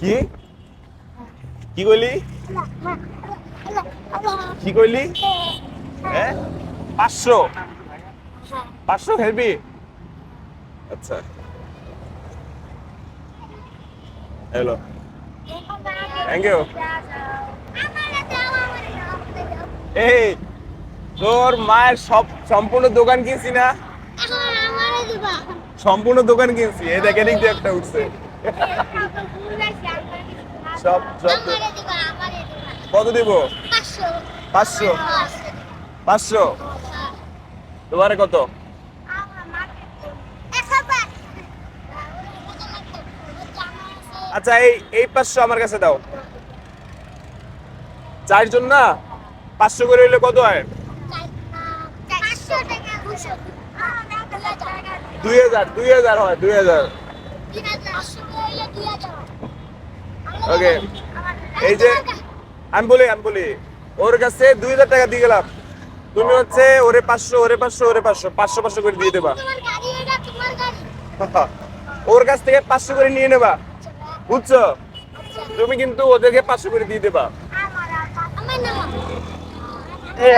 কি? কি কইলি? হ্যাঁ। কি কইলি? হ্যাঁ। পাঁচশো? হ্যাঁ। পাঁচশো খেলবি আচ্ছা। হ্যালো আমারে দাও, এই তোর মায়ের সব সম্পূর্ণ দোকান কিনছি না? এখন সম্পূর্ণ দোকান কিনছি। এই দেখে দিক দিয়ে একটা উঠছে। সব সব। কত দিব পাঁচশো। পাঁচশো। তোমারে কত। আচ্ছা এই এই পাঁচশো আমার কাছে দাও চারজন না পাঁচশো করে হইলে কত হয় দুই হাজার দুই হাজার হয় দুই হাজার ওকে এই যে আমি বলি আমি বলি। ওর কাছে দুই হাজার টাকা দিয়ে গেলাম। তুমি হচ্ছে ওরে পাঁচশো ওরে পাঁচশো ওরে পাঁচশো পাঁচশো পাঁচশো করে দিয়ে দেবা। তোমার গাড়ি এটা তোমার গাড়ি ওর কাছ থেকে পাঁচশো করে নিয়ে নেবা। বুঝছ? তুমি কিন্তু ওদেরকে পাঁচশো করে দিয়ে দেবা। এই